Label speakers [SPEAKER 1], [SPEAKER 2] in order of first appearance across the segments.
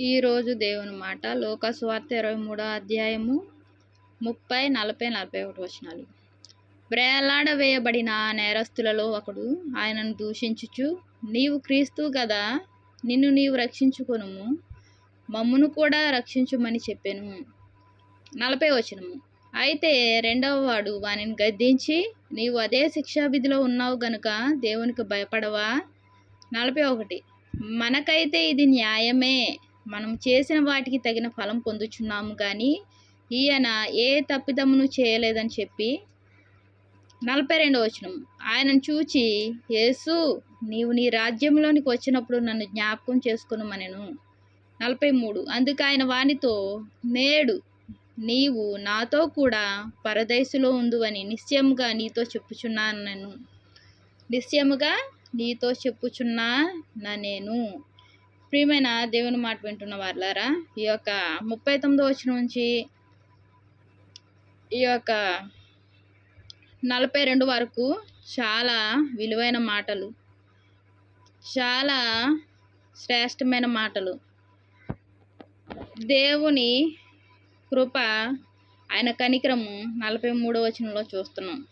[SPEAKER 1] ఈరోజు దేవుని మాట లోకస్వార్త ఇరవై మూడో అధ్యాయము ముప్పై నలభై నలభై ఒకటి వచనాలు. వేయబడిన నేరస్తులలో ఒకడు ఆయనను దూషించుచు నీవు క్రీస్తు కదా నిన్ను నీవు రక్షించుకొనుము మమ్మును కూడా రక్షించుమని చెప్పాను. నలభై వచనము. అయితే రెండవ వాడు వానిని గద్దించి నీవు అదే శిక్షావిధిలో ఉన్నావు గనుక దేవునికి భయపడవా? నలభై ఒకటి. మనకైతే ఇది న్యాయమే. మనం చేసిన వాటికి తగిన ఫలం పొందుచున్నాము కానీ ఈయన ఏ తప్పిదమును చేయలేదని చెప్పి నలభై రెండవ వచనం. ఆయనను చూచి యేసు నీవు నీ రాజ్యంలోనికి వచ్చినప్పుడు నన్ను జ్ఞాపకం చేసుకునమనెను. నలభై మూడు. అందుకు ఆయన వానితో నేడు నీవు నాతో కూడా పరదేశులో ఉందువని నిశ్చయముగా నీతో చెప్పుచున్నాను నేను నిశ్చయముగా నీతో చెప్పుచున్నా నేను ప్రియమైన దేవుని మాట వింటున్న వాళ్ళారా ఈ యొక్క ముప్పై తొమ్మిదో వచ్చిన నుంచి ఈ యొక్క నలభై రెండు వరకు చాలా విలువైన మాటలు చాలా శ్రేష్టమైన మాటలు. దేవుని కృప ఆయన కనికరము నలభై మూడో వచనంలో చూస్తున్నాం.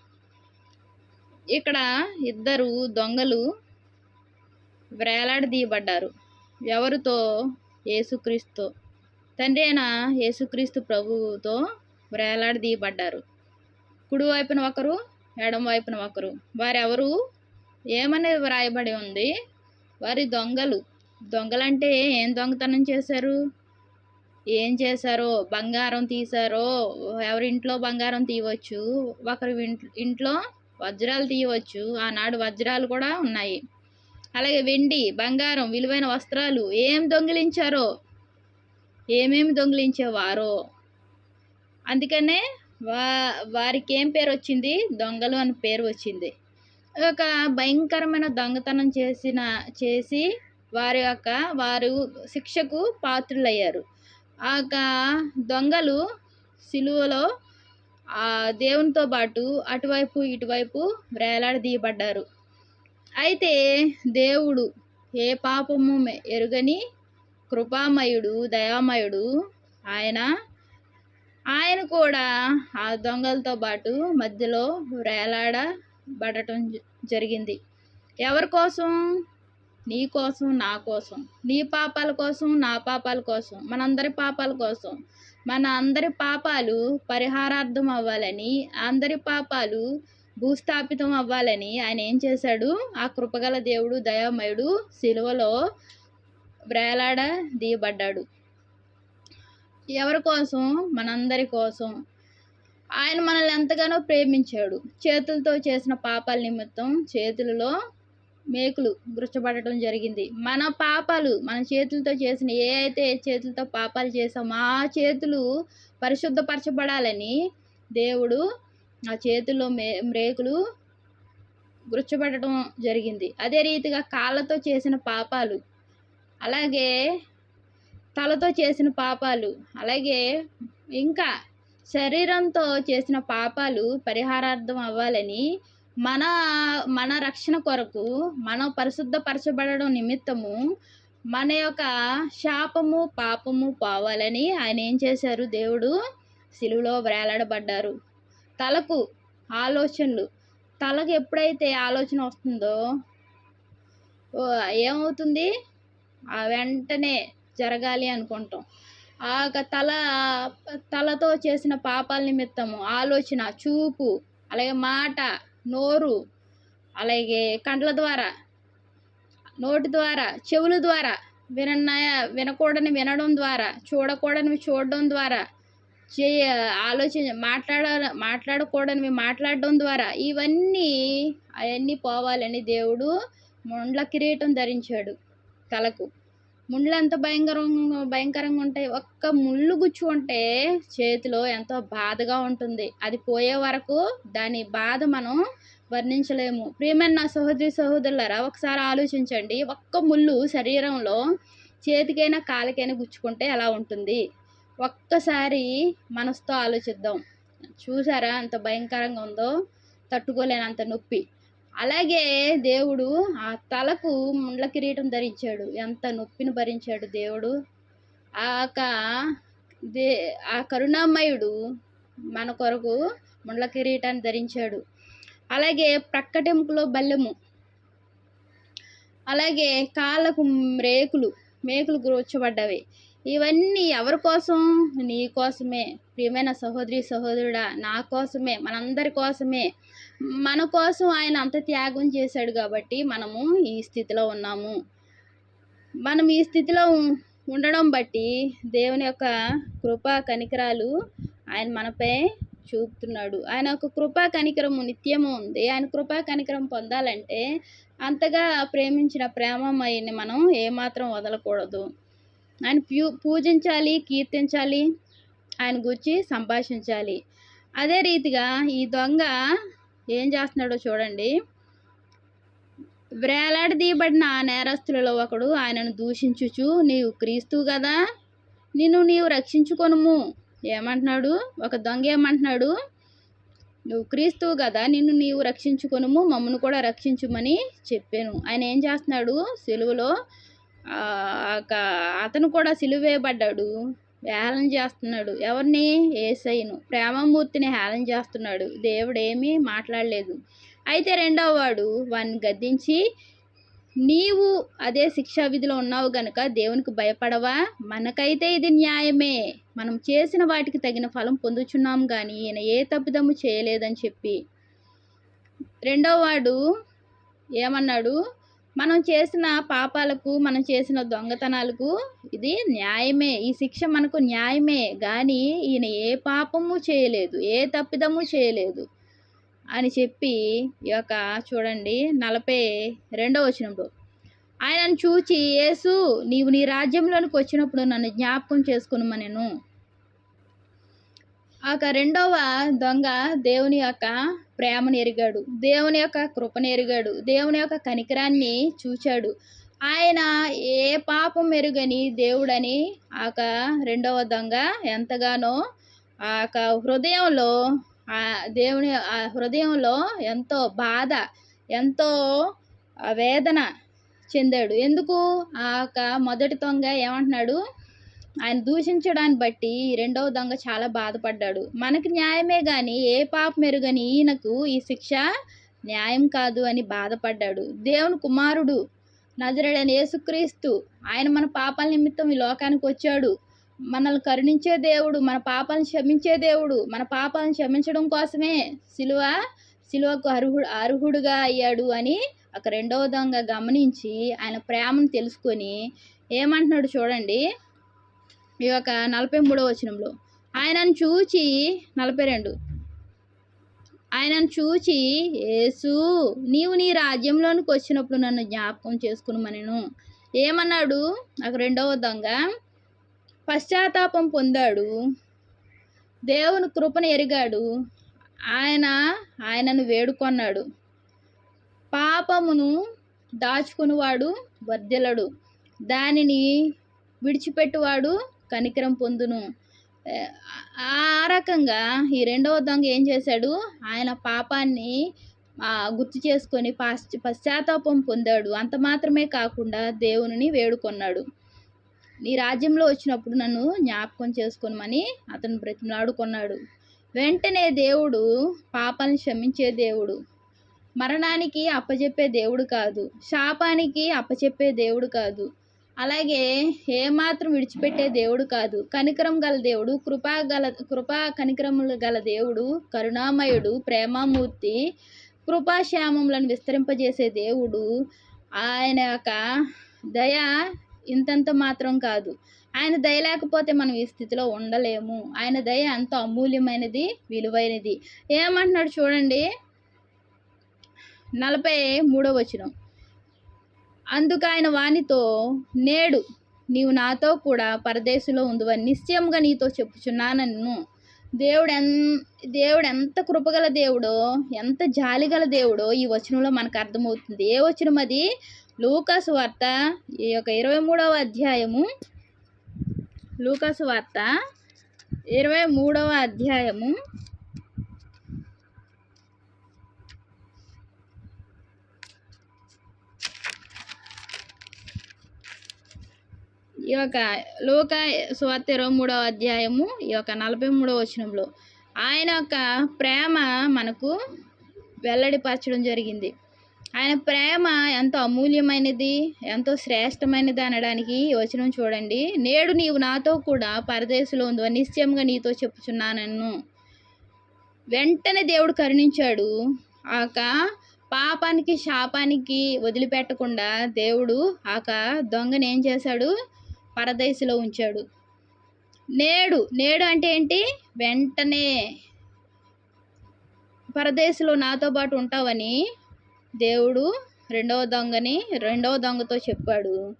[SPEAKER 1] ఇక్కడ ఇద్దరు దొంగలు వేలాడదీయబడ్డారు. ఎవరితో? యేసుక్రీస్తు. తండ్రి అయిన యేసుక్రీస్తు ప్రభువుతో వేలాడదీయబడ్డారు. కుడి వైపున ఒకరు ఎడం వైపున ఒకరు. వారెవరు? ఏమని వ్రాయబడి ఉంది? వారి దొంగలు. దొంగలంటే ఏం దొంగతనం చేశారు? ఏం చేశారో? బంగారం తీశారో? ఎవరింట్లో బంగారం తీయవచ్చు? ఒకరి ఇంట్లో వజ్రాలు తీయవచ్చు? ఆనాడు వజ్రాలు కూడా ఉన్నాయి. అలాగే వెండి బంగారం విలువైన వస్త్రాలు ఏం దొంగిలించారో? ఏమేమి దొంగిలించేవారో? అందుకనే వా వారికి ఏం పేరు వచ్చింది? దొంగలు అని పేరు వచ్చింది. ఒక భయంకరమైన దొంగతనం చేసిన చేసి వారి యొక్క వారు శిక్షకు పాత్రులయ్యారు. ఆ యొక్క దొంగలు సిలువలో ఆ దేవునితో పాటు అటువైపు ఇటువైపు వేలాడదీయబడ్డారు. అయితే దేవుడు ఏ పాపము ఎరుగని కృపామయుడు దయామయుడు ఆయన? ఆయన కూడా ఆ దొంగలతో పాటు మధ్యలో వేలాడబడటం జరిగింది. ఎవరి కోసం? నీ కోసం నా కోసం. నీ పాపాల కోసం నా పాపాల కోసం. మనందరి పాపాల కోసం. మన అందరి పాపాలు పరిహారార్థం అవ్వాలని అందరి పాపాలు భూస్థాపితం అవ్వాలని ఆయన ఏం చేశాడు? ఆ కృపగల దేవుడు దయామయుడు సిలువలో బ్రేలాడ దీయబడ్డాడు ఎవరి కోసం? మనందరి కోసం. ఆయన మనల్ని ఎంతగానో ప్రేమించాడు. చేతులతో చేసిన పాపాల నిమిత్తం చేతులలో మేకులు గుర్చబడటం జరిగింది. మన పాపాలు మన చేతులతో చేసిన ఏ అయితే చేతులతో పాపాలు చేసామో ఆ చేతులు పరిశుద్ధపరచబడాలని దేవుడు ఆ చేతుల్లో మే మ్రేకులు గుర్చబడటం జరిగింది. అదే రీతిగా కాళ్ళతో చేసిన పాపాలు అలాగే తలతో చేసిన పాపాలు అలాగే ఇంకా శరీరంతో చేసిన పాపాలు పరిహారార్థం అవ్వాలని మన మన రక్షణ కొరకు మనం పరిశుద్ధపరచబడడం నిమిత్తము మన యొక్క శాపము పాపము పోవాలని ఆయన ఏం చేశారు? దేవుడు సిలువలో వేలాడబడ్డారు. తలకు ఆలోచనలు. తలకు ఎప్పుడైతే ఆలోచన వస్తుందో ఏమవుతుంది? వెంటనే జరగాలి అనుకుంటాం. ఆ తల తలతో చేసిన పాపాల నిమిత్తము ఆలోచన చూపు అలాగే మాట నోరు అలాగే కండ్ల ద్వారా నోటి ద్వారా చెవుల ద్వారా విన వినకూడని వినడం ద్వారా చూడకూడనివి చూడడం ద్వారా చేయ ఆలోచన మాట్లాడ మాట్లాడకూడనివి మాట్లాడడం ద్వారా ఇవన్నీ అవన్నీ పోవాలని దేవుడు ముండ్ల కిరీటం ధరించాడు తలకు. ముండ్లు ఎంత భయంకరంగా భయంకరంగా ఉంటాయి ఒక్క ముళ్ళు గుచ్చుకుంటే చేతిలో ఎంతో బాధగా ఉంటుంది. అది పోయే వరకు దాని బాధ మనం వర్ణించలేము. ప్రియమైన నా సహోదరి సహోదరులరా ఒకసారి ఆలోచించండి. ఒక్క ముళ్ళు శరీరంలో చేతికైనా కాలికైనా గుచ్చుకుంటే ఎలా ఉంటుంది? ఒక్కసారి మనసుతో ఆలోచిద్దాం. చూసారా అంత భయంకరంగా ఉందో? తట్టుకోలేనంత నొప్పి. అలాగే దేవుడు ఆ తలకు ముండ్ల కిరీటం ధరించాడు. ఎంత నొప్పిని భరించాడు దేవుడు. ఆక దే ఆ కరుణామయుడు మన కొరకు ముండ్ల కిరీటాన్ని ధరించాడు. అలాగే ప్రక్కటెముకలో బల్లెము. అలాగే కాళ్ళకు రేకులు మేకులు గుర్చబడ్డవి ఇవన్నీ ఎవరి కోసం? నీ కోసమే. ప్రియమైన సహోదరి సహోదరుడా నా కోసమే మనందరి కోసమే. మన కోసం ఆయన అంత త్యాగం చేశాడు కాబట్టి మనము ఈ స్థితిలో ఉన్నాము. మనం ఈ స్థితిలో ఉండడం బట్టి దేవుని యొక్క కృపా కనికరాలు ఆయన మనపై చూపుతున్నాడు. ఆయన యొక్క కృపా కనికరము నిత్యము ఉంది. ఆయన కృపా కనికరం పొందాలంటే అంతగా ప్రేమించిన ప్రేమమయ్యని మనం ఏమాత్రం వదలకూడదు. ఆయన ప్యూ పూజించాలి కీర్తించాలి ఆయన గురించి సంభాషించాలి. అదే రీతిగా ఈ దొంగ ఏం చేస్తున్నాడో చూడండి. వేలాడదీయబడిన ఆ నేరస్తులలో ఒకడు ఆయనను దూషించుచు నీవు క్రీస్తు కదా నిన్ను నీవు రక్షించుకొనుము. ఏమంటున్నాడు? ఒక దొంగ ఏమంటున్నాడు? నువ్వు క్రీస్తువు కదా నిన్ను నీవు రక్షించుకొనుము మమ్మను కూడా రక్షించుమని చెప్పాను. ఆయన ఏం చేస్తున్నాడు? సెలువులో అతను కూడా సిలువేయబడ్డాడు. హేళన చేస్తున్నాడు. ఎవరిని? ఏసైను. ప్రేమమూర్తిని హేళన చేస్తున్నాడు. దేవుడు ఏమీ మాట్లాడలేదు. అయితే రెండవ వాడు వాడిని గద్దించి నీవు అదే శిక్షా విధిలో ఉన్నావు గనుక దేవునికి భయపడవా? మనకైతే ఇది న్యాయమే. మనం చేసిన వాటికి తగిన ఫలం పొందుచున్నాం కానీ ఈయన ఏ తప్పిదము చేయలేదని చెప్పి. రెండవ వాడు ఏమన్నాడు? మనం చేసిన పాపాలకు మనం చేసిన దొంగతనాలకు ఇది న్యాయమే. ఈ శిక్ష మనకు న్యాయమే. కానీ ఈయన ఏ పాపము చేయలేదు ఏ తప్పిదము చేయలేదు అని చెప్పి ఈ యొక్క చూడండి నలభై రెండవ వచనంలో. ఆయనను చూచి యేసు నీవు నీ రాజ్యంలోనికి వచ్చినప్పుడు నన్ను జ్ఞాపకం చేసుకునమనెను. ఆ యొక్క రెండవ దొంగ దేవుని యొక్క ప్రేమను ఎరిగాడు. దేవుని యొక్క కృపను ఎరిగాడు. దేవుని యొక్క కనికరాన్ని చూచాడు. ఆయన ఏ పాపం ఎరుగని దేవుడని ఆ రెండవ దొంగ ఎంతగానో ఆ యొక్క హృదయంలో ఆ దేవుని ఆ హృదయంలో ఎంతో బాధ ఎంతో వేదన చెందాడు. ఎందుకు? ఆ యొక్క మొదటి దొంగ ఏమంటున్నాడు? ఆయన దూషించడాన్ని బట్టి రెండవ దొంగ చాలా బాధపడ్డాడు. మనకి న్యాయమే కానీ ఏ పాప మెరుగని ఈయనకు ఈ శిక్ష న్యాయం కాదు అని బాధపడ్డాడు. దేవుని కుమారుడు నజరడని యేసుక్రీస్తు ఆయన మన పాపాల నిమిత్తం ఈ లోకానికి వచ్చాడు. మనల్ని కరుణించే దేవుడు మన పాపాలను క్షమించే దేవుడు మన పాపాలను క్షమించడం కోసమే సిలువ సిలువకు అర్హుడు అర్హుడుగా అయ్యాడు అని ఒక రెండవ దొంగ గమనించి ఆయన ప్రేమను తెలుసుకొని ఏమంటున్నాడు చూడండి. ఈ యొక్క నలభై మూడవ వచనంలో. ఆయనను చూచి నలభై రెండు. ఆయనను చూచి యేసు నీవు నీ రాజ్యంలోనికి వచ్చినప్పుడు నన్ను జ్ఞాపకం చేసుకునమనెను. ఏమన్నాడు? నాకు రెండవ దొంగ. పశ్చాత్తాపం పొందాడు. దేవుని కృపను ఎరిగాడు. ఆయన ఆయనను వేడుకొన్నాడు. పాపమును దాచుకునివాడు వర్ధలడు దానిని విడిచిపెట్టువాడు కనికరం పొందును. ఆ రకంగా ఈ రెండవ దొంగ ఏం చేశాడు? ఆయన పాపాన్ని గుర్తు చేసుకొని పాశ్చ పశ్చాత్తాపం పొందాడు. అంత మాత్రమే కాకుండా దేవునిని వేడుకొన్నాడు. నీ రాజ్యంలో వచ్చినప్పుడు నన్ను జ్ఞాపకం చేసుకోనమని అతను బ్రతిమలాడుకున్నాడు. వెంటనే దేవుడు పాపాలను క్షమించే దేవుడు. మరణానికి అప్పచెప్పే దేవుడు కాదు. శాపానికి అప్పచెప్పే దేవుడు కాదు. అలాగే ఏమాత్రం విడిచిపెట్టే దేవుడు కాదు. కనికరం గల దేవుడు కృపా గల కృపా కనికరములు గల దేవుడు కరుణామయుడు ప్రేమామూర్తి కృపాశ్యామములను విస్తరింపజేసే దేవుడు ఆయన యొక్క దయ ఇంతంత మాత్రం కాదు. ఆయన దయ లేకపోతే మనం ఈ స్థితిలో ఉండలేము. ఆయన దయ ఎంతో అమూల్యమైనది విలువైనది. ఏమంటున్నాడు చూడండి? నలభై మూడో వచనం. అందుకు ఆయన వానితో నేడు నీవు నాతో కూడా పరదేశంలో ఉందివని నిశ్చయంగా నీతో చెప్పుచున్నానన్ను దేవుడు ఎన్ దేవుడు ఎంత కృపగల దేవుడో ఎంత జాలిగల దేవుడో ఈ వచనంలో మనకు అర్థమవుతుంది. ఏ వచనం అది? లూకాసు వార్త ఈ యొక్క ఇరవై మూడవ అధ్యాయము. లూకాసు వార్త ఇరవై మూడవ అధ్యాయము. ఈ యొక్క లోక స్వార్థ ఇరవై మూడవ అధ్యాయము ఈ యొక్క నలభై మూడవ వచనంలో. ఆయన యొక్క ప్రేమ మనకు వెల్లడిపరచడం జరిగింది. ఆయన ప్రేమ ఎంతో అమూల్యమైనది ఎంతో శ్రేష్టమైనది అనడానికి వచనం చూడండి. నేడు నీవు నాతో కూడా పరదేశంలో ఉందో నిశ్చయంగా నీతో చెప్పుచున్నానన్ను వెంటనే దేవుడు కరుణించాడు. ఆక పాపానికి శాపానికి వదిలిపెట్టకుండా దేవుడు ఆక దొంగని ఏం చేశాడు? పరదేశిలో ఉంచాడు. నేడు నేడు అంటే ఏంటి? వెంటనే పరదేశంలో నాతో పాటు ఉంటావని దేవుడు రెండవ దొంగని రెండవ దొంగతో చెప్పాడు.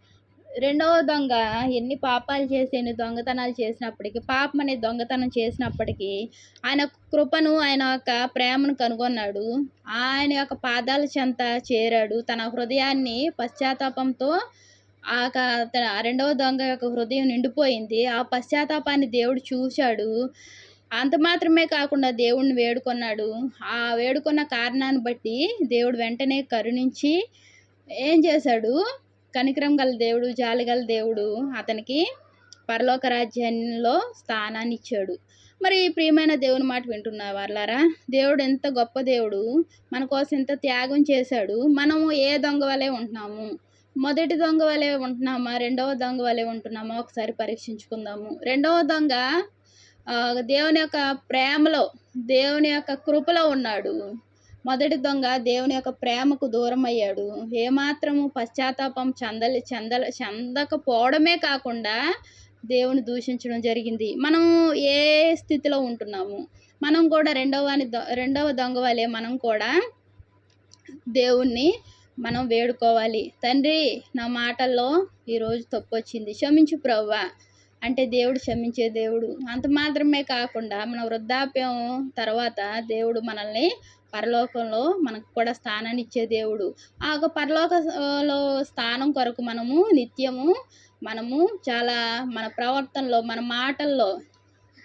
[SPEAKER 1] రెండవ దొంగ ఎన్ని పాపాలు చేసి ఎన్ని దొంగతనాలు చేసినప్పటికీ పాపం అనే దొంగతనం చేసినప్పటికీ ఆయన కృపను ఆయన యొక్క ప్రేమను కనుగొన్నాడు. ఆయన యొక్క పాదాల చెంత చేరాడు. తన హృదయాన్ని పశ్చాత్తాపంతో ఆ క- రెండవ దొంగ యొక్క హృదయం నిండిపోయింది. ఆ పశ్చాత్తాపాన్ని దేవుడు చూశాడు. అంత మాత్రమే కాకుండా దేవుణ్ణి వేడుకొన్నాడు. ఆ వేడుకున్న కారణాన్ని బట్టి దేవుడు వెంటనే కరుణించి ఏం చేశాడు? కనికరం గల దేవుడు జాలి గల దేవుడు అతనికి పరలోక రాజ్యంలో స్థానాన్ని ఇచ్చాడు. మరి ఈ ప్రియమైన దేవుని మాట వింటున్నా వాళ్ళారా దేవుడు ఎంత గొప్ప దేవుడు. మన కోసం ఎంత త్యాగం చేశాడు. మనము ఏ దొంగ వలె ఉంటున్నాము? మొదటి దొంగ వలె ఉంటున్నామా? రెండవ దొంగ వలె ఉంటున్నామా? ఒకసారి పరీక్షించుకుందాము. రెండవ దొంగ దేవుని యొక్క ప్రేమలో దేవుని యొక్క కృపలో ఉన్నాడు. మొదటి దొంగ దేవుని యొక్క ప్రేమకు దూరం అయ్యాడు. ఏమాత్రము పశ్చాత్తాపం చెందలి చెందల చెందకపోవడమే కాకుండా దేవుని దూషించడం జరిగింది. మనం ఏ స్థితిలో ఉంటున్నాము? మనం కూడా రెండవ దొ- రెండవ దొంగ వలె మనం కూడా దేవుణ్ణి మనం వేడుకోవాలి. తండ్రి నా మాటల్లో ఈరోజు తప్పు వచ్చింది క్షమించు ప్రవ్వా. అంటే దేవుడు క్షమించే దేవుడు. అంత మాత్రమే కాకుండా మన వృద్ధాప్యం తర్వాత దేవుడు మనల్ని పరలోకంలో మనకు కూడా స్థానాన్ని ఇచ్చే దేవుడు. ఆ యొక్క పరలోకంలో స్థానం కొరకు మనము నిత్యము మనము చాలా మన ప్రవర్తనలో మన మాటల్లో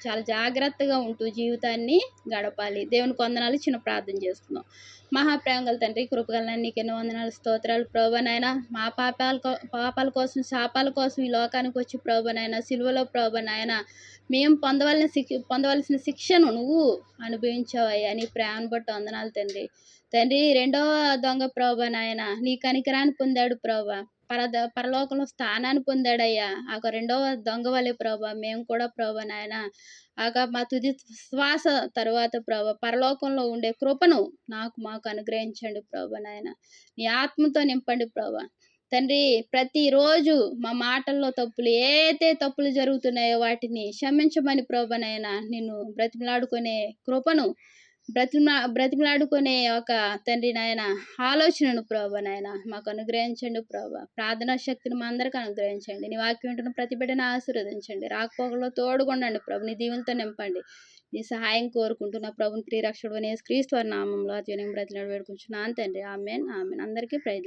[SPEAKER 1] చాలా జాగ్రత్తగా ఉంటూ జీవితాన్ని గడపాలి. దేవుని వందనాలు చిన్న ప్రార్థన చేస్తున్నాం. మహాప్రేమగల తండ్రి కృపగలన నీకు ఎన్నో వందనాలు స్తోత్రాలు ప్రభనైనా మా పాపాల పాపాల కోసం శాపాల కోసం ఈ లోకానికి వచ్చి ప్రభనైనా సిలువలో ప్రభనైనా మేము పొందవలసిన శిక్ష పొందవలసిన శిక్షను నువ్వు అనుభవించావయ్యా నీ ప్రేమను బట్టి వందనాలు తండ్రి. తండ్రి రెండవ దొంగ ప్రభ నాయన నీ కనికరాన్ని పొందాడు ప్రభా. పరద పరలోకంలో స్థానాన్ని పొందాడయ్యా. ఆ రెండవ దొంగ వలె ప్రభా మేము కూడా ప్రభా నాయన. ఆగ మా తుది శ్వాస తర్వాత ప్రభా పరలోకంలో ఉండే కృపను నాకు మాకు అనుగ్రహించండి ప్రభా నాయన. నీ ఆత్మతో నింపండి ప్రభా. తండ్రి ప్రతిరోజు మా మాటల్లో తప్పులు ఏతే తప్పులు జరుగుతున్నాయో వాటిని క్షమించమని ప్రభనైనా నిన్ను బ్రతిమలాడుకునే కృపను బ్రతిమలా బ్రతిమలాడుకునే ఒక తండ్రి నాయన ఆలోచనను ప్రభు నాయన మాకు అనుగ్రహించండి ప్రభా. ప్రార్థనా శక్తిని మా అందరికి అనుగ్రహించండి. నీ వాక్యం ఉంటున్న ప్రతి ఆశీర్వదించండి. రాకపోకలో తోడుకొండండి ప్రభు. నీ దీవులతో నింపండి. నీ సహాయం కోరుకుంటున్న ప్రభుని ప్రియరక్షుడు అనే క్రీస్తు వారి నామంలో అత్యనం బ్రతిలాడు వేడుకుంటున్నాను తండ్రి. Amen amen. అందరికీ ప్రయత్నం